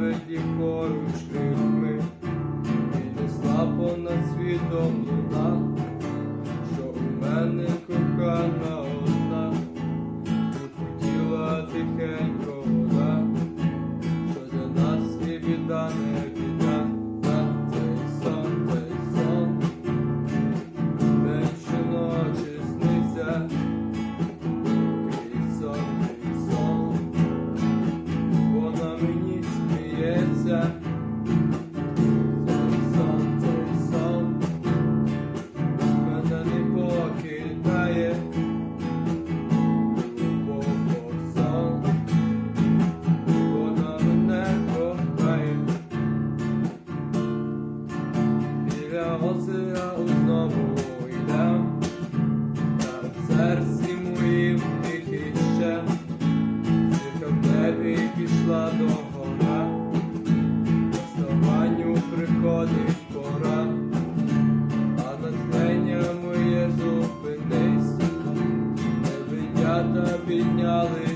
лебеді поруч ми, і несла понад світом луна, що у мене. була догора, вставанню приходить пора, а натхнення моє зупинись, невидята підняли.